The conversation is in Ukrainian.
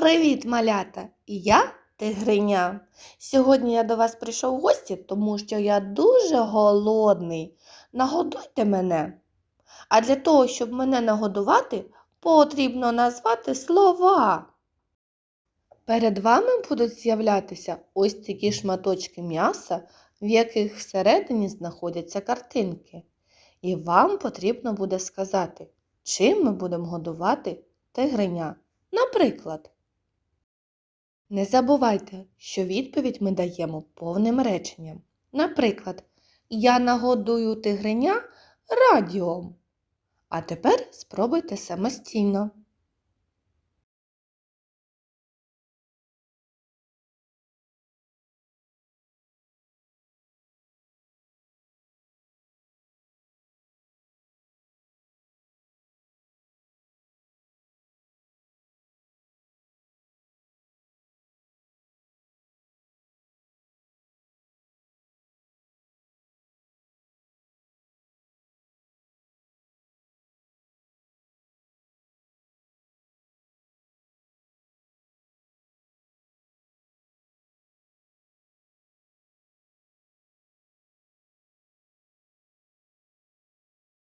Привіт, малята! Я Тигриня. Сьогодні я до вас прийшов в гості, тому що я дуже голодний. Нагодуйте мене. А для того, щоб мене нагодувати, потрібно назвати слова. Перед вами будуть з'являтися ось такі шматочки м'яса, в яких всередині знаходяться картинки. І вам потрібно буде сказати, чим ми будемо годувати тигриня. Наприклад, не забувайте, що відповідь ми даємо повним реченням. Наприклад, я нагодую тигриня радіом. А тепер спробуйте самостійно.